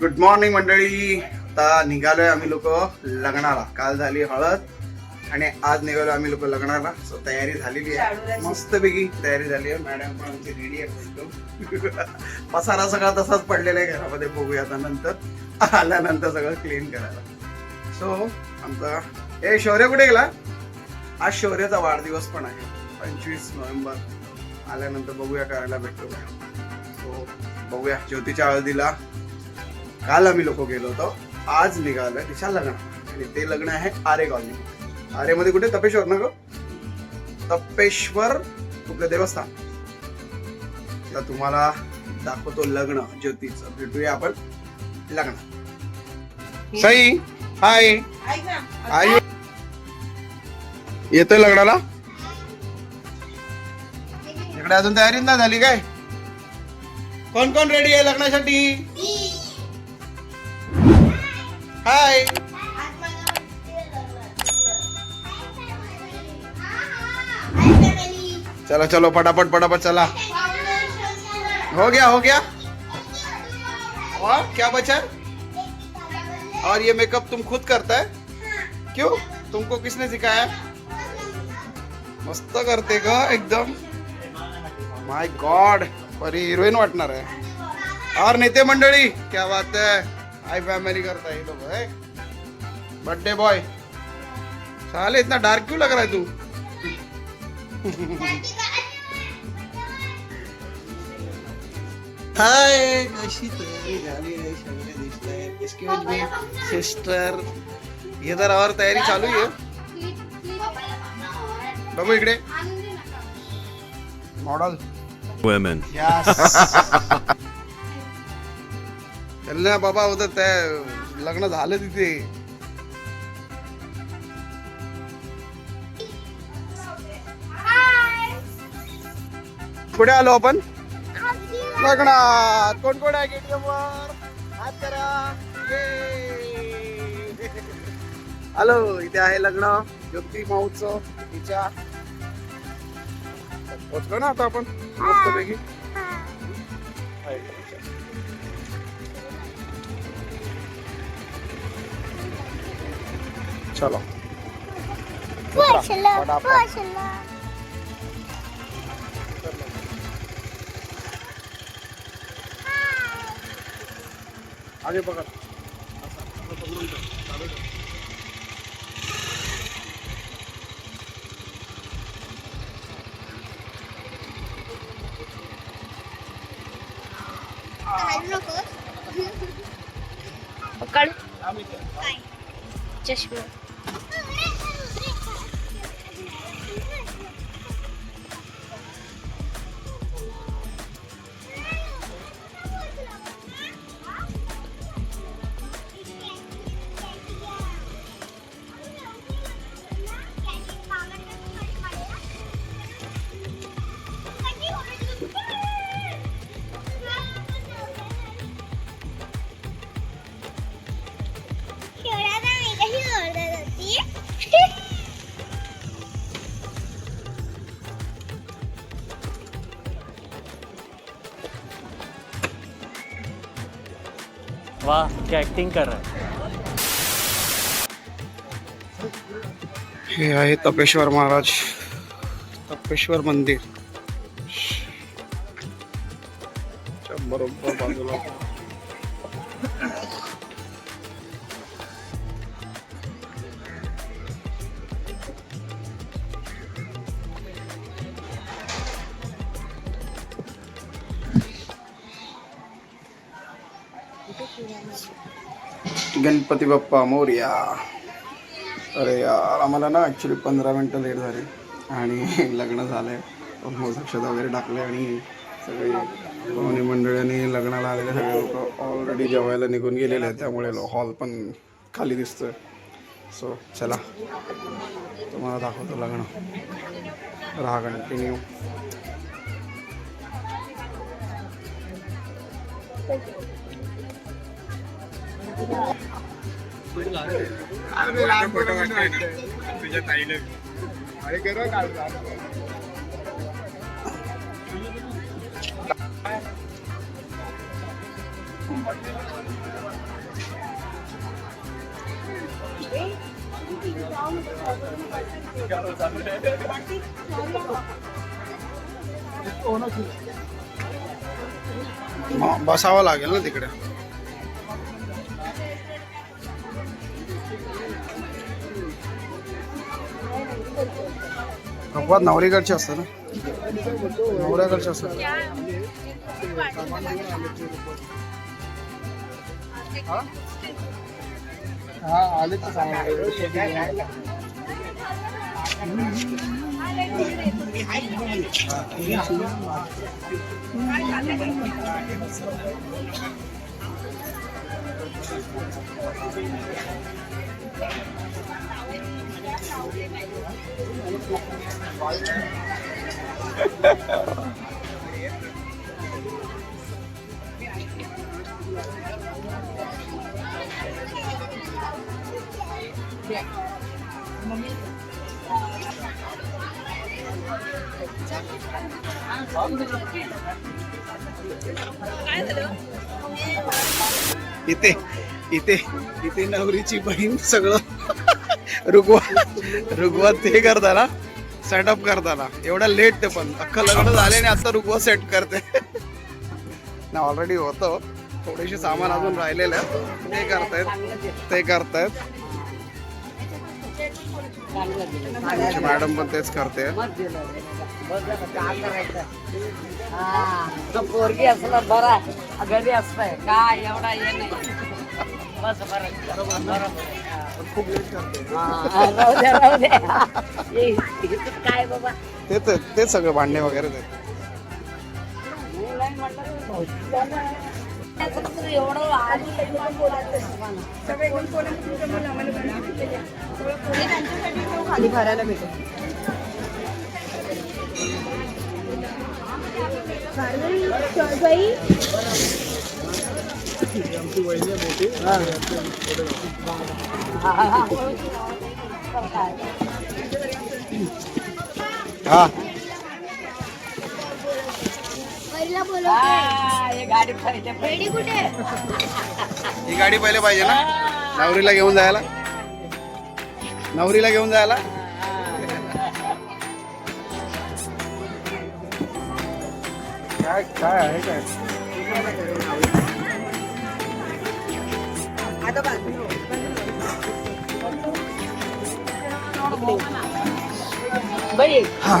Good morning मंडळी. आता निघालोय आम्ही लोक लग्नाला. काल झाली हळद आणि आज निघालो आम्ही लोक लग्नाला. सो तयारी झालेली आहे. मस्तपैकी तयारी झाली आहे. मॅडम पण आमची रेडी आहे पसारा सगळा तसाच पडलेला आहे. घरामध्ये बघूया आता नंतर. आल्यानंतर सगळं क्लीन करायला. सो आमचा ए शौर्य कुठे गेला? आज शौर्याचा वाढदिवस पण आहे. पंचवीस नोव्हेंबर. आल्यानंतर बघूया करायला भेटतो सो बघूया. ज्योतीच्या हळदीला काल आम्ही लोक गेलो होतो. आज निघालोय. तिच्या लग्न. आणि ते लग्न आहे आरे कॉलनी. आरे मध्ये कुठे? तपेश्वर ना ग? तपेश्वर कुठलं देवस्थान? तर तुम्हाला दाखवतो लग्न ज्योतीचं. भेटूया आपण लग्न सई हाय. ना आई येतोय लग्नाला? इकडे अजून तयारी नाही झाली काय? कोण कोण रेडी आहे लग्नासाठी? हाय चलो चलो, फटाफट फटाफट, चला। हो गया हो गया। और क्या बचा? और ये मेकअप तुम खुद करता है? क्यों? तुमको किसने सिखाया? मस्त करते ग एकदम। माय गॉड परी हिरोईन वाटणार आहे और नेते मंडळी, क्या बात है? हाय फॅमिली करता है ये लोग है? बर्थडे बॉय साले इतना डार्क क्यों लग रहा है तू? हाय कशी तयारी झाली आहे सगळे दिसतंय एक्सक्यूज मी सिस्टर हे तर और तयारी चालू आहे बघू इकडे। Model women. चल ना बाबा होत त्या लग्न झालं तिथे. कुठे आलो आपण. लग्नात. कोण कोण आहे केटीएम वर हात करा. हॅलो इथे आहे लग्न. ज्योती महोत्सव तिच्या. पोचलो ना आता आपण. मस्तपैकी. चलो. आगे पकड़. चष्मा. क्या एक्टिंग कर रहा है. हे आहे तपेश्वर महाराज. तपेश्वर मंदिर. बरोबर बाजूला. गणपती बाप्पा मोर्या. अरे यार आम्हाला ना ॲक्च्युली पंधरा मिनटं लेट झाले आणि लग्न झालं आहे अक्षता वगैरे टाकले आणि सगळे पाहुणे मंडळाने लग्नाला आलेले सगळे लोक ऑलरेडी जेवायला निघून गेलेले आहेत. त्यामुळे हॉल पण खाली दिसतोय. सो चला. तुम्हाला दाखवतो लग्न. राहा कंटिन्यू Thank you. बसावं लागेल ना तिकडे. अपवाद नवरीकडचे असतात ना? नवऱ्याकडचे असतात. हा? आले इथे इथे इथे नवरीची बहीण सगळं रुगवा रुगवा ते करताना सेटअप करताना. एवढा लेट ते पण. अख्खं लग्न झाले आणि आता रुगवा सेट करते. ना ऑलरेडी होतं. थोडेसे सामान अजून राहिलेले ते करतायत. ते करतायत. मॅडम पण तेच करते. पोरगी असलं बरा. घरी असतंय. काय एवढा हे नाही. बस बरं. बरोबर. खूप लेट करते हा, राहू दे राहू हे- हे काय बाबा ते तर तेच सगळं भांडणे वगैरे ते मी नाही म्हटलं तर एवढं आधी बोलायचं खाली भरायला भेटेल हा, हे गाडी पहिले ही गाडी पाहिजे ना? नवरीला घेऊन जायला? नवरीला घेऊन जायला? काय काय आहे काय? हा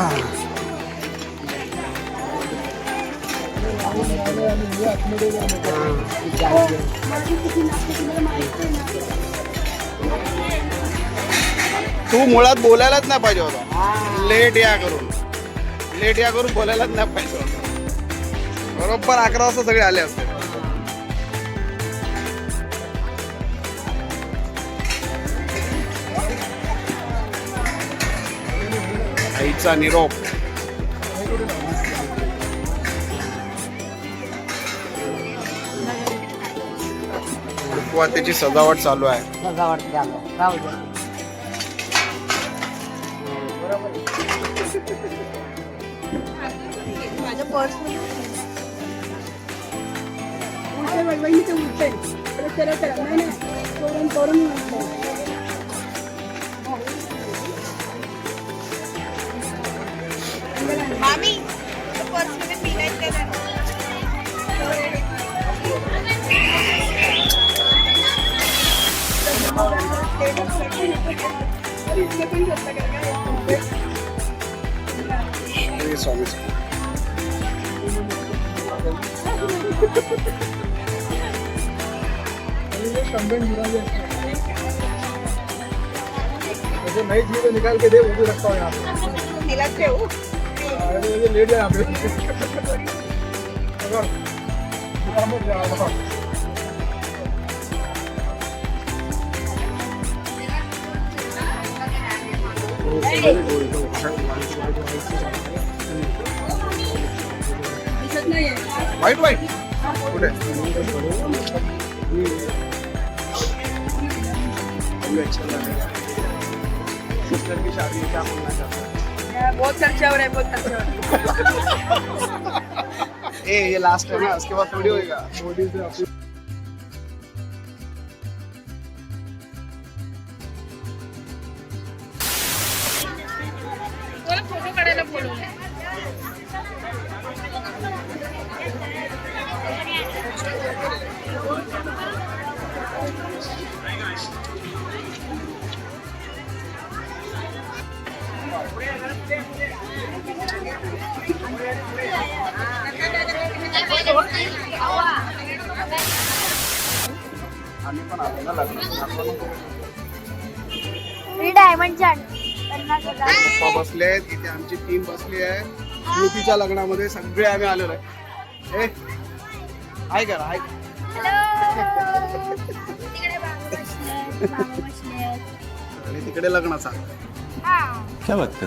तू मुळात बोलायलाच नाही पाहिजे होता. लेट या करून. लेट या करून बोलायलाच नाही पाहिजे होता. बरोबर अकरा वाजता सगळे आले असते. आईचा निरोप. त्याची सजावट चालू आहे. सजावट दे. माझ्या पर्स मामी पर्समध्ये पी नाही नई चीज तो निकाल के दे वो भी रखता हूँ यहाँ पे तिला ठेवू अरे तो ये लेट जाए यहाँ पे पकड़ पकड़ मत जा, पकड़। दिसत नाहीये वाईट वाईट कुठे सिस्टर की शादी है, क्या बोलना चाहता है बहुत चर्चा हो बहुत चर्चा हो ए ये लास्ट है ना उसके बाद थोड़ी होएगा। मोदी से फोटो काढायला बोलवलंय. डायमंड पप्पा बसले आहेत इथे आमची टीम बसली आहे. युतीच्या लग्नामध्ये सगळे आम्ही आलेलो आहे. ए हाय करा हाय हॅलो तिकडे. आणि लग्नाचा. हा. क्या बात कर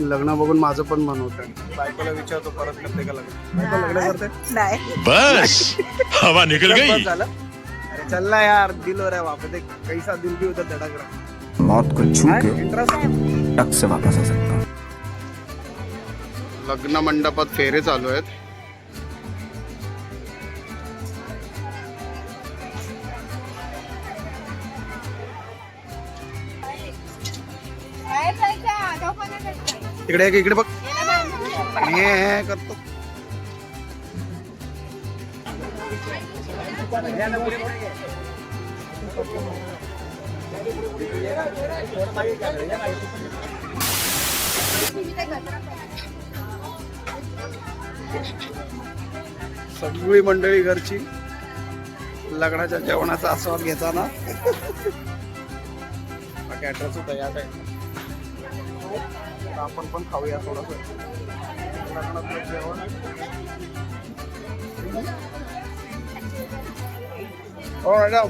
लग्न बघून माझं पण मन होतं बायकोला विचारतो परत करते का लग्न? बायको लग्न करते? बस. हवा निकल बस गई. झालं. अरे चल ना यार दिल हो रहा है वापस. एक कैसा दिल भी होता धड़क रहा मौत को छू के इंटरेस्ट टक से वापस आ सकता हूँ। लग्न मंडपात फेरे चालू आहेत. इकडे एक इकडे बघ. हे हे करतो. सगळी मंडळी घरची लग्नाच्या जेवणाचा आस्वाद घेताना. कॅटरच तयार आहे. तर आपण पण खाऊया थोडस. लग्नातलं जेवण हो मॅडम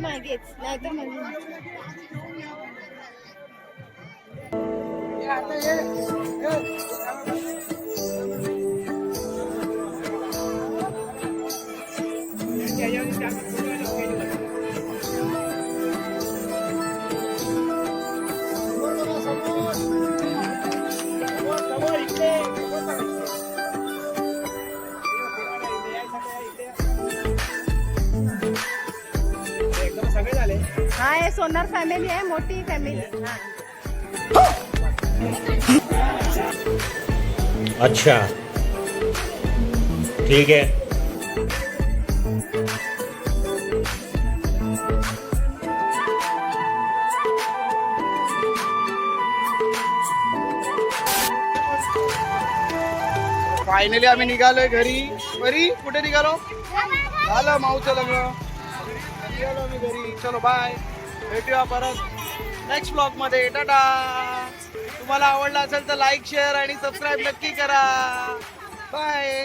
मागेच नाहीतर म्हणजे हा सोनार फॅमिली आहे मोठी फॅमिली। अच्छा। ठीक है। फायनली आम्ही निघालोय घरी. घरी कुठे निघालो? झालं माऊचं लग्न. निघालो आम्ही घरी. चलो बाय भेटूया परत नेक्स्ट ब्लॉगमध्ये. टाटा! तुम्हाला आवडला असेल तर लाईक शेअर आणि सबस्क्राईब नक्की करा. बाय